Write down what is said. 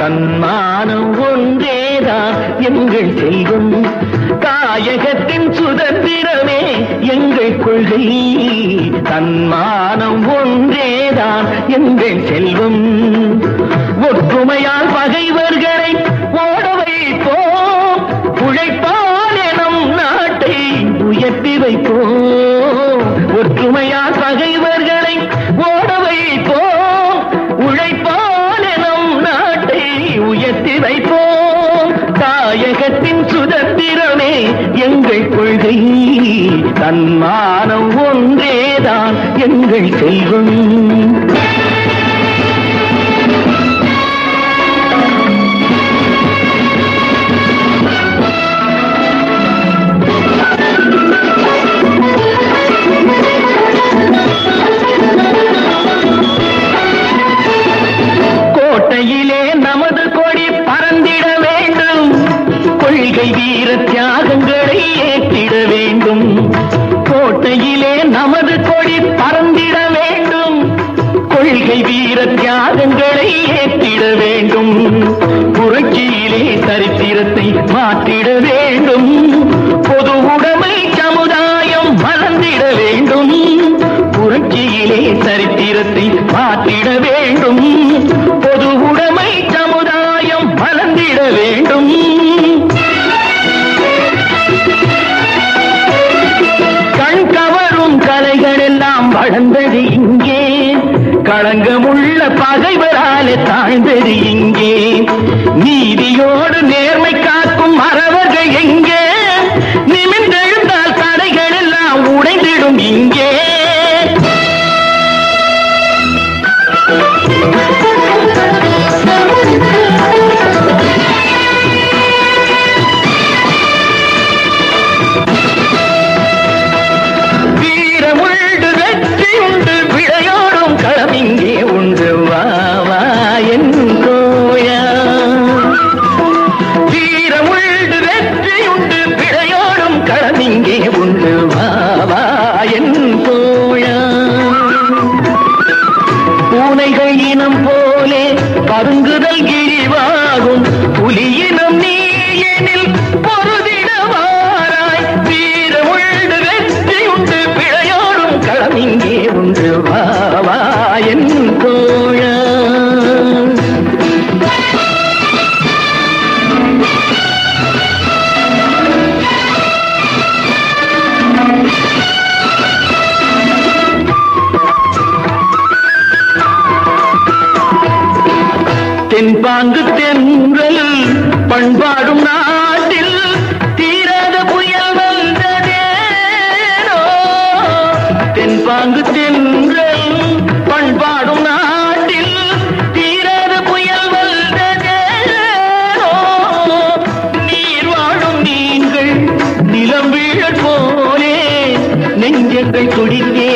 தன்மானம் ஒன்றேதான் எங்கள் செல்வம். தாயகத்தின் சுதந்திரமே எங்கள் கொள்கை. தன்மானம் ஒன்றேதான் எங்கள் செல்வம். ஒற்றுமையால் பகைவர்களை ஓட வைப்போம். உழைப்பால் எனும் நாட்டை உயர்த்தி வைப்போம். ஒற்றுமையால் பகைவர்களை தாயகத்தின் சுதந்திரமே எங்கள் கொள்கை. தன்மானம் ஒன்றேதான் எங்கள் செல்வம். வீர தியாகங்களை ஏற்றிட வேண்டும். கோட்டையிலே நமது கொடி பறந்திட வேண்டும். கொள்கை வீர தியாகங்களை ஏற்றிட வேண்டும். புரட்சியிலே சரித்திரத்தை மாற்றிட வேண்டும். பொது உடைமை சமுதாயம் மலர்ந்திட வேண்டும். புரட்சியிலே சரித்திரத்தை மாற்றிட வேண்டும். களங்கமுள்ள பகைவராலே தாழ்ந்தெறிய இங்கே உண்டு. வா என் தோழா பூனைகள் இனம் போலே பருங்குதல் கிழிவாகும். புலியே தென்பாங்கு தென்றல் பண்பாடும் நாட்டில் தீராத புயல் வந்ததேனோ? தென்பாங்கு தென்றல் பண்பாடும் நாட்டில் தீராத புயல் வந்ததேனோ? நீர் வாழும் நீங்கள் நிலம் வீழ போலே நெஞ்சத்தை துடித்தே